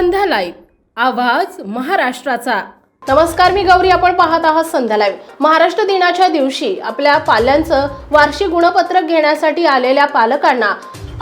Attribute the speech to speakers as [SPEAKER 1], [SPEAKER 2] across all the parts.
[SPEAKER 1] संध्या live आवाज महाराष्ट्राचा. नमस्कार मी गौरी. आपण पाहत आहात संध्या लाईव्ह महाराष्ट्र दिनाच्या दिवशी आपल्या पाल्यांचं वार्षिक गुणपत्रक घेण्यासाठी आलेल्या पालकांना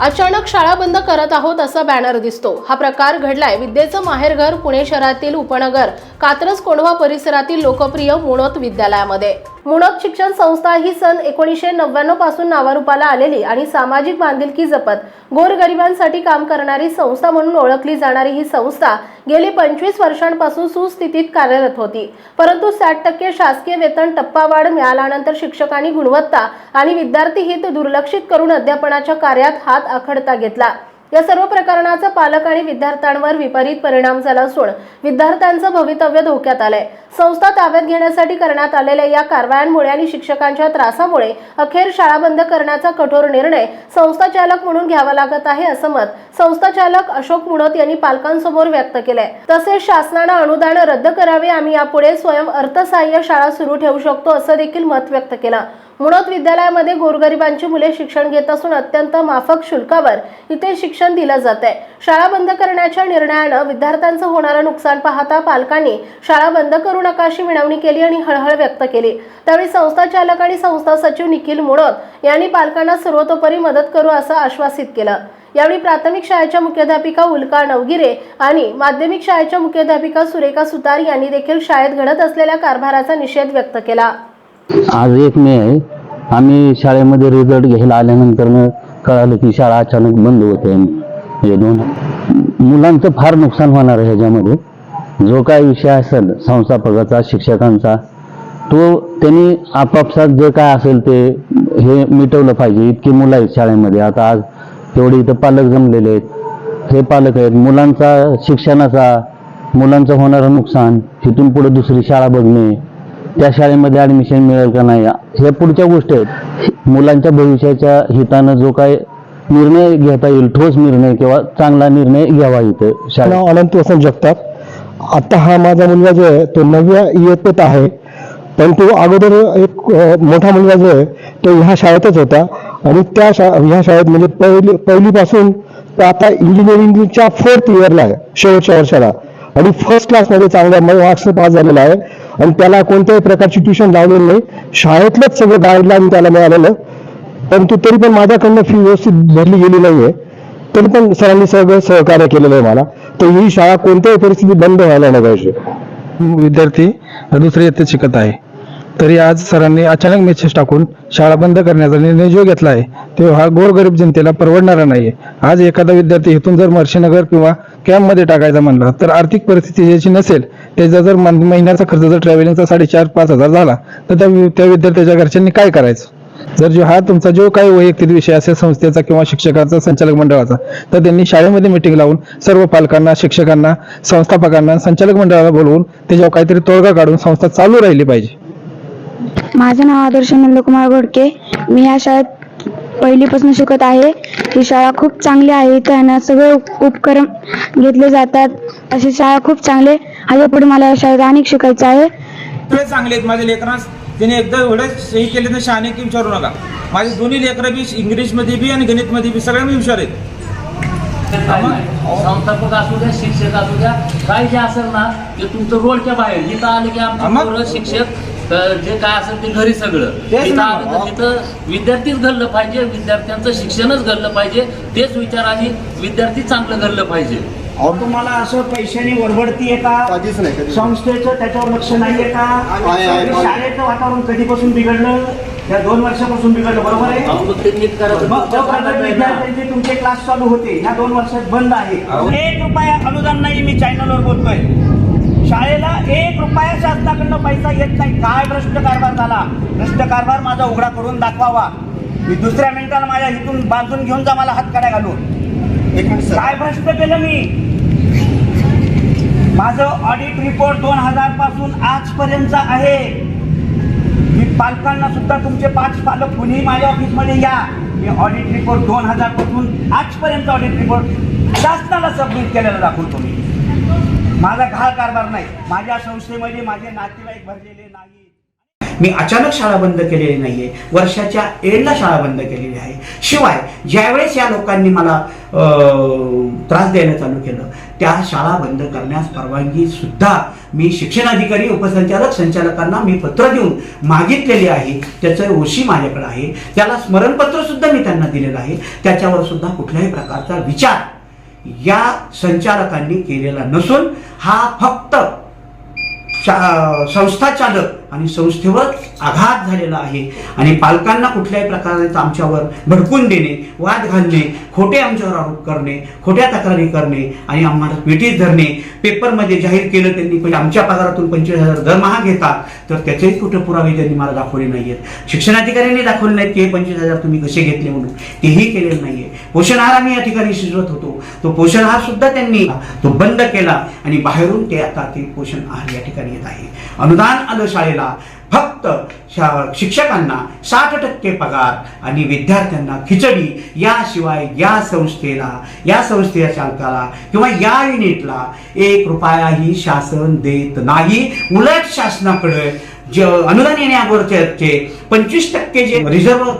[SPEAKER 1] अचानक शाळा बंद करत आहोत असा बॅनर दिसतो. हा प्रकार घडलाय विद्येचं माहेरघर पुणे शहरातील उपनगर. कात्रज कोंढवा परिसरातील लोकप्रिय मुणोत विद्यालयामध्ये. मुणोत शिक्षण संस्था ही सन एकोणीसशे नव्याण्णवपासून नावारूपाला आलेली आणि सामाजिक बांधिलकी जपत गोरगरिबांसाठी काम करणारी संस्था म्हणून ओळखली जाणारी ही संस्था गेली पंचवीस वर्षांपासून सुस्थितीत कार्यरत होती. परंतु साठ टक्के शासकीय वेतन टप्पावाढ मिळाल्यानंतर शिक्षकांनी गुणवत्ता आणि विद्यार्थी हित दुर्लक्षित करून अध्यापनाच्या कार्यात हात आखडता घेतला. या सर्व प्रकरणाचा पालक आणि विद्यार्थ्यांवर विपरीत परिणाम झाला असून विद्यार्थ्यांचं भवितव्य धोक्यात आलंय. संस्था ताब्यात घेण्यासाठी करण्यात आलेल्या या कारवायांमुळे आणि शिक्षकांच्या त्रासामुळे अखेर शाळा बंद करण्याचा कठोर निर्णय संस्था चालक म्हणून घ्यावा लागत आहे असं मत संस्था चालक अशोक मुणत यांनी पालकांसमोर व्यक्त केलंय. तसेच शासनानं अनुदान रद्द करावे आम्ही यापुढे स्वयं अर्थसहाय्य शाळा सुरू ठेवू शकतो असं देखील मत व्यक्त केलं. मुणोत विद्यालयामध्ये गोरगरिबांची मुले शिक्षण घेत असून अत्यंत माफक शुल्कावर इथे शिक्षण दिलं जात आहे. शाळा बंद करण्याच्या निर्णयानं विद्यार्थ्यांचं होणारं नुकसान पाहता पालकांनी शाळा बंद करू नका अशी विनवणी केली आणि हळहळ व्यक्त केली. त्यावेळी संस्था चालक आणि संस्था सचिव निखिल मुणोत यांनी पालकांना सर्वतोपरी मदत करू असं आश्वासित केलं. यावेळी प्राथमिक शाळेच्या मुख्याध्यापिका उल्का नवगिरे आणि माध्यमिक शाळेच्या मुख्याध्यापिका सुरेखा सुतार यांनी देखील शाळेत घडत असलेल्या कारभाराचा निषेध व्यक्त केला.
[SPEAKER 2] आज एक मे आहे. आम्ही शाळेमध्ये रिझल्ट घ्यायला आल्यानंतर कळालं की शाळा अचानक बंद होते हे दोन मुलांचं फार नुकसान होणार आहे ह्याच्यामध्ये. जो काय विषय असेल संस्थापकाचा शिक्षकांचा तो त्यांनी आपापसात जे काय असेल ते हे मिटवलं पाहिजे. इतकी मुलं आहेत शाळेमध्ये. आता आज तेवढे इथं पालक जमलेले आहेत. हे पालक आहेत. मुलांचा शिक्षणाचा मुलांचं होणारं नुकसान तिथून पुढे दुसरी शाळा बघणे त्या शाळेमध्ये ऍडमिशन मिळेल का नाही? हे पुढच्या गोष्टी आहेत. मुलांच्या भविष्याच्या हितानं जो काय निर्णय घेता येईल ठोस निर्णय किंवा चांगला निर्णय घ्यावा इथं
[SPEAKER 3] शाळा अनंत वसंत जगतात आता हा माझा मुलगा जो आहे तो नवव्या इयत्तेत आहे. परंतु अगोदर एक मोठा मुलगा जो आहे तो ह्या शाळेतच होता. आणि त्या शा ह्या शाळेत म्हणजे पहिली पहिलीपासून तो आता इंजिनिअरिंगच्या फोर्थ इयरला आहे शेवटच्या वर्षाला. आणि फर्स्ट क्लासमध्ये चांगल्या मार्क्स पास झालेला आहे. आणि त्याला कोणत्याही प्रकारची ट्युशन लावलेली नाही. शाळेतलंच सगळं गाईडलाईन त्याला मिळालेलं. परंतु तरी पण माझ्याकडनं फी व्यवस्थित भरली गेली नाहीये. तरी पण सरांनी सगळं सहकार्य केलेलं आहे मला. तर ही शाळा कोणत्याही परिस्थितीत बंद व्हायला नाही पाहिजे.
[SPEAKER 4] विद्यार्थी दुसऱ्या इयत्तेत शिकत आहे. तरी आज सरांनी अचानक मेसेज टाकून शाळा बंद करण्याचा निर्णय जो घेतला आहे तो हा गोरगरीब जनतेला परवडणारा नाहीये. आज एखादा विद्यार्थी इथून जर मर्शीनगर किंवा कॅम्पमध्ये टाकायचा म्हणला तर आर्थिक परिस्थिती ज्याची नसेल त्याचा जर महिन्याचा खर्च जर ट्रॅव्हलिंगचा साडेचार पाच हजार झाला तर त्या त्या विद्यार्थ्याच्या घरच्यांनी काय करायचं? जर जो हा तुमचा जो काही वैयक्तिक विषय असेल संस्थेचा किंवा शिक्षकाचा संचालक मंडळाचा तर त्यांनी शाळेमध्ये मिटिंग लावून सर्व पालकांना शिक्षकांना संस्थापकांना संचालक मंडळाला बोलवून त्याच्यावर काहीतरी तोडगा काढून संस्था चालू राहिली पाहिजे.
[SPEAKER 5] माझं नाव आदर्श नंदकुमार घोडके. मी या शाळेत पहिलीपासून शिकत आहे. ही शाळा खूप चांगली आहे. इथं आहे ना सगळे उप- उपक्रम घेतले जातात. अशी शाळा खूप चांगली आहे. पुढे मला या शाळेत अनेक शिकायचं आहे.
[SPEAKER 6] चांगले आहेत माझ्या लेकरांस त्याने एकदा एवढं सही केले तर शहाणे की विचारू नका. माझे दोन्ही लेकरं बी इंग्लिशमध्ये बी आणि गणितमध्ये बी सगळ्या मी हुशार आहेत.
[SPEAKER 7] संस्थापक असू द्या शिक्षक असू द्या काय जे असेल ना ते तुमचं रोडच्या बाहेर. इथं आलं की आमचे शिक्षक अ, जे काय असेल ते घरी सगळं.
[SPEAKER 6] तेच ना.
[SPEAKER 7] तर तिथं विद्यार्थीच घडलं पाहिजे विद्यार्थ्यांचं शिक्षणच घडलं पाहिजे तेच विचार आणि विद्यार्थी चांगलं घडलं पाहिजे.
[SPEAKER 8] अहो तुम्हाला असं पैशाने वरबडती आहे का? संस्थेचं त्याच्यावर लक्ष नाहीये का? शाळेचं वातावरण कधीपासून बिघडलं? या दोन वर्षापासून बिघडलं बरोबर आहे?
[SPEAKER 7] अहो, मग ते नीट करायचं
[SPEAKER 8] मग जोपर्यंत विद्यार्थ्यांचे तुमचे क्लास चालू होते. ह्या दोन वर्षात बंद आहे. एक रुपया अनुदान नाही मी चॅनलवर बोलतोय. शाळेला एक रुपया शासनाकडनं पैसा येत काय भ्रष्ट कारभार झाला. भ्रष्ट कारभार माझा उघडा करून दाखवावा. मी दुसऱ्या मिनिटाला माझ्या इथून बांधून घेऊन जा मला हात काढ्या घालून. काय भ्रष्ट केलं मी? माझं ऑडिट रिपोर्ट दोन हजारपासून आजपर्यंत आहे. मी पालकांना सुद्धा तुमचे पाच पालक कुणीही माझ्या ऑफिसमध्ये या. मी ऑडिट रिपोर्ट दोन हजारपासून आजपर्यंत ऑडिट रिपोर्ट शासनाला सबमिट केलेला दाखवतो मी. माझा घाळ कारभार नाही. माझ्या संस्थेमध्ये माझे नातेवाईक भरलेले नाही मी अचानक शाळा बंद केलेली नाहीये. वर्षाच्या एंडला शाळा बंद केलेली आहे. शिवाय ज्यावेळेस या लोकांनी मला त्रास द्यायला चालू केलं त्या शाळा बंद करण्यास परवानगी सुद्धा मी शिक्षणाधिकारी उपसंचालक संचालकांना मी पत्र देऊन मागितलेले आहे. त्याचं ओशी माझ्याकडे आहे. त्याला स्मरणपत्र सुद्धा मी त्यांना दिलेलं आहे. त्याच्यावर सुद्धा कुठल्याही प्रकारचा विचार या संचालकांनी केलेला नसून हा फक्त शा- संस्था चालक आणि संस्थेवर आघात झालेला आहे. आणि पालकांना कुठल्याही प्रकारे आमच्यावर भडकून देणे वाद घालणे खोटे आमच्यावर आरोप करणे खोट्या तक्रारी करणे आणि आम्हाला पेटीत धरणे पेपरमध्ये जाहीर केलं त्यांनी पण आमच्या पगारातून पंचवीस हजार दरमहा घेतात तर त्याचेही कुठे पुरावे त्यांनी मला दाखवले नाहीयेत. शिक्षणाधिकाऱ्यांनी दाखवले नाहीत की हे पंचवीस हजार तुम्ही कसे घेतले म्हणून. तेही केलेलं नाहीये. पोषण आहार आम्ही या ठिकाणी शिजवत होतो. तो पोषण आहार सुद्धा त्यांनी तो बंद केला आणि बाहेरून ते आता ते पोषण आहार या ठिकाणी येत आहे. अनुदान आलं शाळेला. फक्त शा- शिक्षकांना साठ टक्के पगार आणि विद्यार्थ्यांना खिचडी याशिवाय या संस्थेला या संस्थेच्या चालकाला किंवा या युनिटला एक रुपयाही शासन देत नाही. उलट शासनाकडे जे अनुदान येण्यावरचे पंचवीस टक्के जे रिझर्व्ह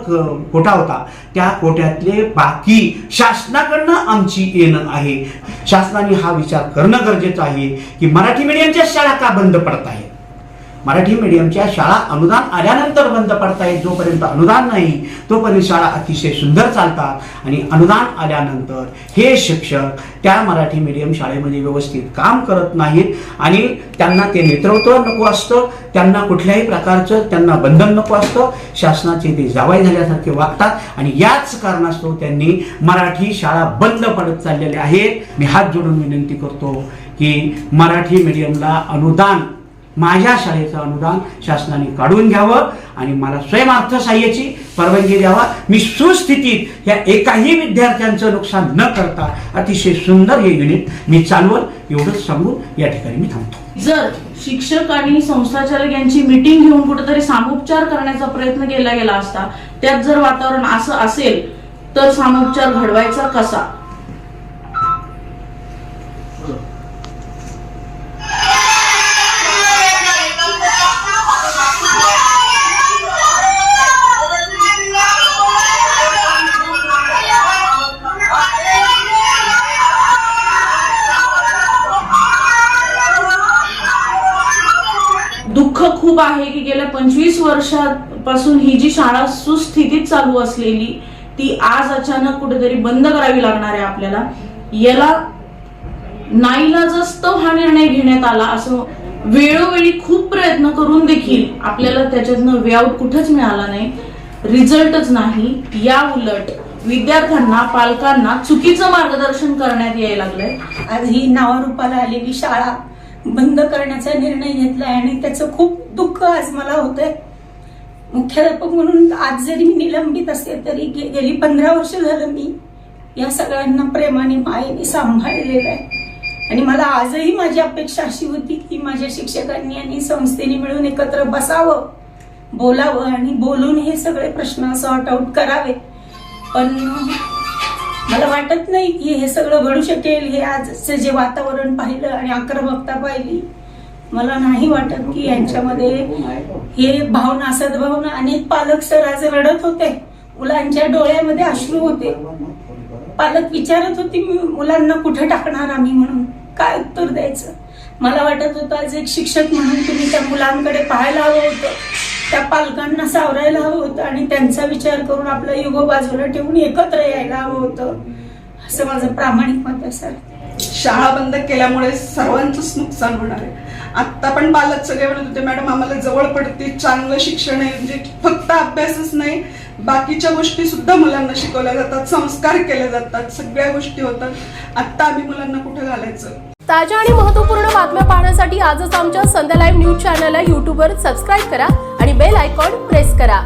[SPEAKER 8] कोटा होता त्या कोट्यातले बाकी शासनाकडनं आमची येणं आहे. शासनाने हा विचार करणं गरजेचं आहे की मराठी मीडियमच्या शाळा का बंद पडत आहेत? मराठी मीडियमच्या शाळा अनुदान आल्यानंतर बंद पडतायत. जोपर्यंत अनुदान नाही तोपर्यंत शाळा अतिशय सुंदर चालतात. आणि अनुदान आल्यानंतर हे शिक्षक त्या मराठी मीडियम शाळेमध्ये व्यवस्थित काम करत नाहीत. आणि त्यांना ते नेतृत्व नको असतं त्यांना कुठल्याही प्रकारचं त्यांना बंधन नको असतं. शासनाचे ते जावाई झाल्यासारखे वागतात. आणि याच कारणास्तव त्यांनी मराठी शाळा बंद पडत चाललेल्या आहेत. मी हात जोडून विनंती करतो की मराठी मीडियमला अनुदान माझ्या शाळेचं अनुदान शासनाने काढून घ्यावं आणि मला स्वयं अर्थसहाय्याची परवानगी द्यावा. मी सुस्थितीत या एकाही विद्यार्थ्यांचं नुकसान न करता अतिशय सुंदर हे युनिट मी चालवल. एवढंच सांगून या ठिकाणी मी थांबतो.
[SPEAKER 9] जर शिक्षक आणि संस्थाचालक यांची मिटिंग घेऊन कुठेतरी सामोपचार करण्याचा प्रयत्न केला गेला असता त्यात जर वातावरण असं असेल तर सामोपचार घडवायचा कसा? पंचवीस वर्षापासून ही जी शाळा सुस्थितीत चालू असलेली ती आज अचानक कुठेतरी बंद करावी लागणार आहे आपल्याला. याला नाईलाजस्तव हा निर्णय घेण्यात आला असं वेळोवेळी खूप प्रयत्न करून देखील आपल्याला त्याच्यातनं वे आउट कुठंच मिळाला नाही. रिझल्टच नाही. या उलट विद्यार्थ्यांना पालकांना चुकीचं मार्गदर्शन करण्यात यायला लागलंय.
[SPEAKER 10] आज ही नावारूपाला आलेली शाळा बंद करण्याचा निर्णय घेतलाय आणि त्याचं खूप दुःख आज मला होतंय. मुख्याध्यापक म्हणून आज जरी मी निलंबित असते तरी गे- गेली पंधरा वर्ष झालं मी या सगळ्यांना प्रेमाने मायेने सांभाळलेलं आहे. आणि मला आजही माझी अपेक्षा अशी होती की माझ्या शिक्षकांनी आणि संस्थेने मिळून एकत्र बसावं बोलावं आणि बोलून हे सगळे प्रश्न सॉर्ट आउट करावे. पण मला वाटत नाही की हे सगळं घडू शकेल हे आजचं जे वातावरण पाहिलं आणि आक्रमकता पाहिली मला नाही वाटत की यांच्यामध्ये हे भावना सद्भावना अनेक पालक सर आज रडत होते. मुलांच्या डोळ्यामध्ये अश्रू होते. पालक विचारत होते "मी मुलांना कुठे टाकणार आम्ही म्हणून? काय उत्तर द्यायचं? मला वाटत होतं आज एक शिक्षक म्हणून तुम्ही त्या मुलांकडे पाहायला हवं होतं. त्या पालकांना सावरायला हवं होतं आणि त्यांचा विचार करून आपलं युगो बाजूला ठेवून एकत्र यायला हवं होतं. असं माझं प्रामाणिक मत आहे सर.
[SPEAKER 11] शाळा बंद केल्यामुळे सर्वांचंच नुकसान होणार आहे. आत्ता पण पालक सगळे म्हणत होते मॅडम आम्हाला जवळ पडते चांगलं शिक्षण आहे म्हणजे फक्त अभ्यासच नाही बाकीच्या गोष्टी सुद्धा मुलांना शिकवल्या जातात संस्कार केले जातात सगळ्या गोष्टी होतात. आत्ता आम्ही मुलांना कुठे घालायचं?
[SPEAKER 1] ताज्या आणि महत्त्वपूर्ण बातम्या पाहण्यासाठी आजच आमच्या संध्या लाईव्ह न्यूज चॅनलला युट्यूबवर सबस्क्राईब करा आणि बेल आयकॉन प्रेस करा.